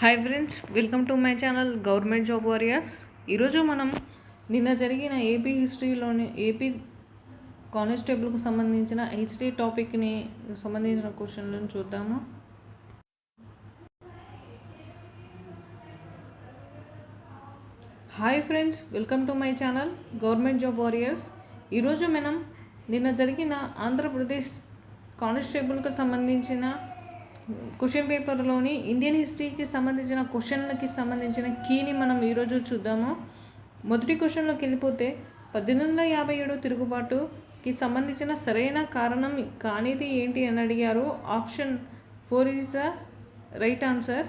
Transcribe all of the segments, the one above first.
Hi friends welcome to my channel government job warriors ఈరోజు మనం నిన్న జరిగిన ఏపీ హిస్టరీలోని ఏపీ కానిస్టేబుల్కు సంబంధించిన హిస్టరీ టాపిక్ని సంబంధించిన క్వశ్చన్లను చూద్దాము. Hi friends welcome to my channel government job warriors ఈరోజు మనం నిన్న జరిగిన ఆంధ్రప్రదేశ్ కానిస్టేబుల్కి సంబంధించిన క్వశ్చన్ పేపర్లోని ఇండియన్ హిస్టరీకి సంబంధించిన క్వశ్చన్లకి సంబంధించిన కీని మనం ఈరోజు చూద్దాము. మొదటి క్వశ్చన్లోకి వెళ్ళిపోతే పద్దెనిమిది వందల యాభై ఏడు తిరుగుబాటుకి సంబంధించిన సరైన కారణం కానిది ఏంటి అని అడిగారు. Option four is the right answer.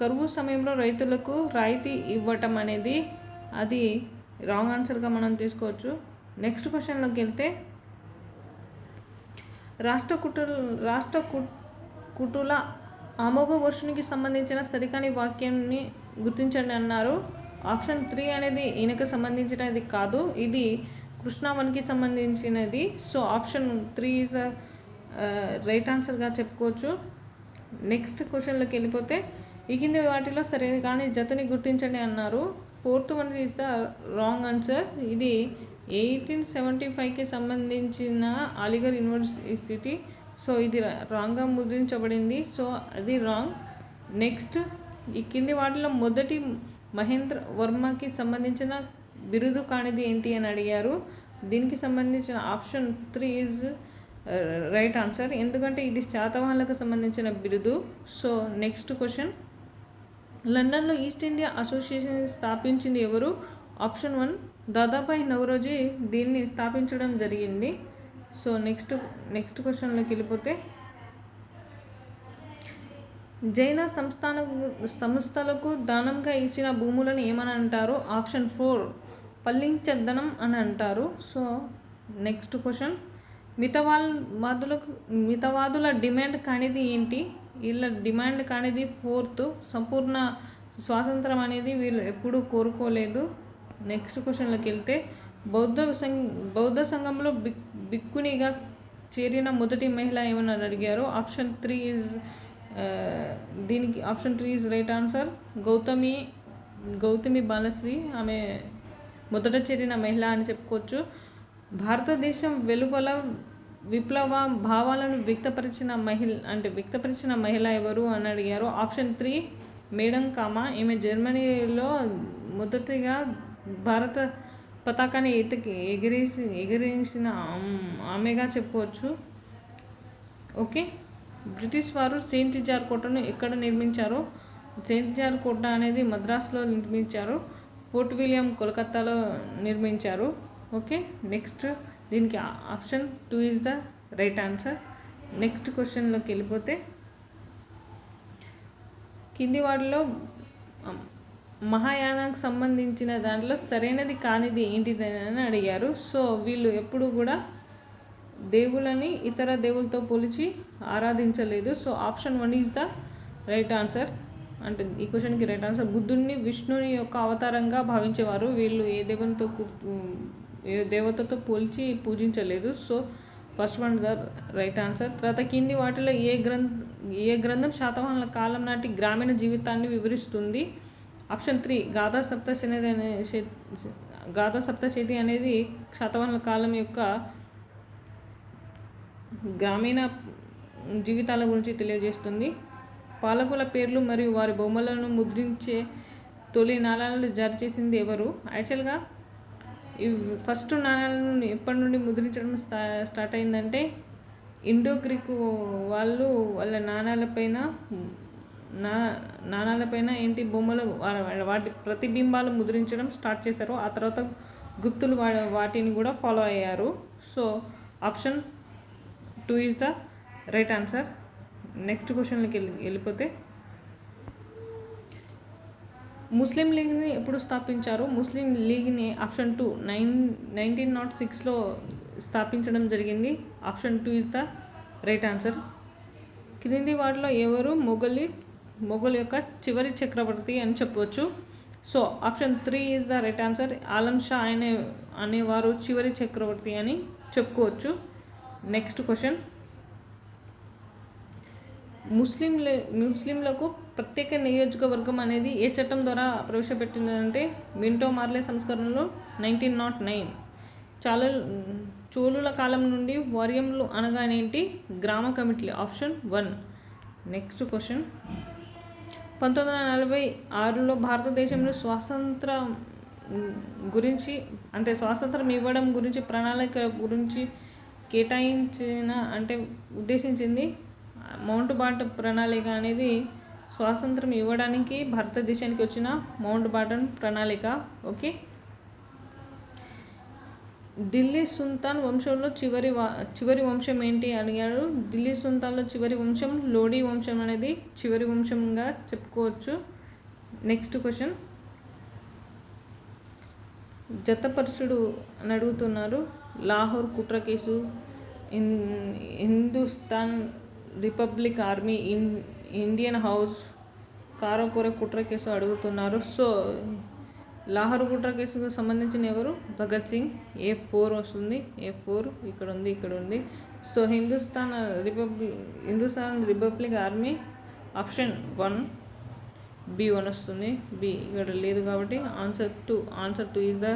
కరువు సమయంలో రైతులకు రాయితీ ఇవ్వటం అనేది అది రాంగ్ ఆన్సర్గా మనం తీసుకోవచ్చు. నెక్స్ట్ క్వశ్చన్లోకి వెళ్తే రాష్ట్ర కుట్ర రాష్ట్ర కు- కుటుల ఆమోఘ వర్షునికి సంబంధించిన సరికాని వాక్యాన్ని గుర్తించండి అన్నారు. ఆప్షన్ త్రీ అనేది ఈయనకు సంబంధించినది కాదు. ఇది కృష్ణావన్కి సంబంధించినది. So option three is right ఆన్సర్గా చెప్పుకోవచ్చు. నెక్స్ట్ క్వశ్చన్లోకి వెళ్ళిపోతే ఈ కింది వాటిలో సరైన కానీ జతని గుర్తించండి అన్నారు. Fourth one is the wrong answer. ఇది ఎయిటీన్ సెవెంటీ ఫైవ్కి సంబంధించిన అలీగర్ యూనివర్సిటీ సో ఇది రాంగ్గా ముద్రించబడింది. సో అది రాంగ్. నెక్స్ట్ ఈ కింది వాటిలో మొదటి మహేంద్ర వర్మకి సంబంధించిన బిరుదు కానిది ఏంటి అని అడిగారు. దీనికి సంబంధించిన option three is right answer. ఎందుకంటే ఇది శాతవాహనులకు సంబంధించిన బిరుదు. So next question. లండన్లో ఈస్ట్ ఇండియా అసోసియేషన్ స్థాపించింది ఎవరు? ఆప్షన్ వన్ దాదాబాయి నవరోజీ దీన్ని స్థాపించడం జరిగింది. సో నెక్స్ట్ నెక్స్ట్ క్వశ్చన్లోకి వెళ్ళిపోతే జైన సంస్థాన సంస్థలకు దానంగా ఇచ్చిన భూములను ఏమని అంటారు? ఆప్షన్ ఫోర్ పల్లించద్దనం అని అంటారు. సో నెక్స్ట్ క్వశ్చన్ మితవాదులకు మితవాదుల డిమాండ్ కానిది ఏంటి? వీళ్ళ డిమాండ్ కానిది ఫోర్త్ సంపూర్ణ స్వాతంత్రం అనేది వీళ్ళు ఎప్పుడూ కోరుకోలేదు. నెక్స్ట్ క్వశ్చన్లోకి వెళ్తే బౌద్ధ సంఘ బౌద్ధ సంఘంలో బిక్ బిక్కునిగా చేరిన మొదటి మహిళ ఏమని అడిగారు? ఆప్షన్ త్రీ ఈజ్ దీనికి option three is right answer. Gautami Gautami Balashri ఆమె మొదట చేరిన మహిళ అని చెప్పుకోవచ్చు. భారతదేశం వెలుపల విప్లవ భావాలను వ్యక్తపరిచిన మహిళ అంటే వ్యక్తపరిచిన మహిళ ఎవరు అని అడిగారు? Option three madam Cama. ఈమె జర్మనీలో మొదటిగా భారత పతాకాన్ని ఎత్తుకి ఎగిరేసి ఎగిరేసిన ఆమ్- ఆమెగా చెప్పుకోవచ్చు. ఓకే? బ్రిటిష్ వారు సెయింట్ జార్ కోటను ఎక్కడ నిర్మించారో? సెయింట్ జార్ కోట అనేది మద్రాసులో నిర్మించారు. ఫోర్ట్ విలియం కోల్కత్తాలో నిర్మించారు. ఓకే? నెక్స్ట్ దీనికి option two is the right answer. Next క్వశ్చన్లోకి వెళ్ళిపోతే కింది వాటిలో మహాయానానికి సంబంధించిన దాంట్లో సరైనది కానిది ఏంటిది అని అడిగారు. సో వీళ్ళు ఎప్పుడు కూడా దేవులని ఇతర దేవులతో పోలిచి ఆరాధించలేదు. So option one is the right answer. అంటే ఈ క్వశ్చన్కి రైట్ ఆన్సర్. బుద్ధుడిని విష్ణుని యొక్క అవతారంగా భావించేవారు. వీళ్ళు ఏ దేవునితో ఏ దేవతతో పోల్చి పూజించలేదు. So first one the right answer. తర్వాత కింది వాటిలో ఏ గ్రంథ ఏ గ్రంథం శాతవాహనుల కాలం నాటి గ్రామీణ జీవితాన్ని వివరిస్తుంది? ఆప్షన్ త్రీ గాథా సప్తశతి అనే గాథా సప్తశతి అనేది శాతవాహనుల కాలం యొక్క గ్రామీణ జీవితాల గురించి తెలియజేస్తుంది. పాలకుల పేర్లు మరియు వారి బొమ్మలను ముద్రించే తొలి నాణాలను జారీ చేసింది ఎవరు? యాక్చువల్గా ఈ ఫస్ట్ నాణాలను ఎప్పటి నుండి ముద్రించడం స్టా స్టార్ట్ అయిందంటే ఇండో గ్రీకు వాళ్ళు వాళ్ళ నాణాలపైన నాణాలపైన ఏంటి బొమ్మలు వాటి ప్రతిబింబాలు ముద్రించడం స్టార్ట్ చేశారు. ఆ తర్వాత గుప్తులు వా- వాటిని కూడా ఫాలో అయ్యారు. So option two is the right answer. Next క్వశ్చన్కి వెళ్ళి వెళ్ళిపోతే ముస్లిం లీగ్ని ఎప్పుడు స్థాపించారు? Muslim లీగ్ని option two nine nineteen nought సిక్స్లో స్థాపించడం జరిగింది. Option two is the right answer. క్రింది వాటిలో ఎవరు మొఘలి మొఘల్ యొక్క చివరి చక్రవర్తి అని చెప్పవచ్చు so option three is the right answer. Alam Shah అనే అనేవారు చివరి చక్రవర్తి అని చెప్పుకోవచ్చు. Next question. ముస్లింల ముస్లింలకు ప్రత్యేక నియోజకవర్గం అనేది ఏ చట్టం ద్వారా ప్రవేశపెట్టిందంటే మింటో మార్లే సంస్కరణలో నైన్టీన్ నాట్ నైన్. చాలా చోళుల కాలం నుండి వార్యంలు అనగానేంటి? గ్రామ committee option one. Next question. పంతొమ్మిది వందల నలభై ఆరులో భారతదేశంలో స్వాతంత్ర గురించి అంటే స్వాతంత్రం ఇవ్వడం గురించి ప్రణాళిక గురించి కేటాయించిన అంటే ఉద్దేశించింది మౌంట్ బాట్ ప్రణాళిక అనేది స్వాతంత్రం ఇవ్వడానికి భారతదేశానికి వచ్చిన మౌంట్ బాటన్ ప్రణాళిక. ఓకే? ఢిల్లీ సుల్తాన్ వంశంలో చివరి వా చివరి వంశం ఏంటి అడిగాడు. ఢిల్లీ సుల్తాన్లో చివరి వంశం లోడీ వంశం అనేది చివరి వంశంగా చెప్పుకోవచ్చు. నెక్స్ట్ క్వశ్చన్ జతపరుచుడు అని అడుగుతున్నారు. లాహోర్ కుట్ర case in Hindustan republic army in Indian house కారకోర కుట్ర కేసు అడుగుతున్నారు. సో లాహోర్ కుట్ర కేసుకు సంబంధించిన ఎవరు? భగత్ సింగ్. ఏ ఫోర్ వస్తుంది? ఏ ఫోర్ ఇక్కడ ఉంది ఇక్కడ ఉంది. So Hindustan republic Hindustan republic army option one B one వస్తుంది. బి ఇక్కడ లేదు కాబట్టి answer two answer two is the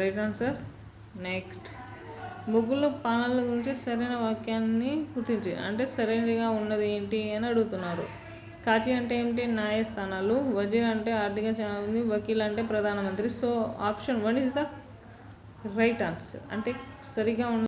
right answer. Next. ముగ్గుల పాలనల గురించి సరైన వాక్యాన్ని గుర్తించి. అంటే సరైనదిగా ఉన్నది ఏంటి అని అడుగుతున్నారు. కాచి అంటే ఏంటి న్యాయస్థానాలు. వజీర్ అంటే ఆర్థిక ఛానల్ వకీల్ అంటే ప్రధానమంత్రి. So option one is the right answer. అంటే సరిగా ఉన్న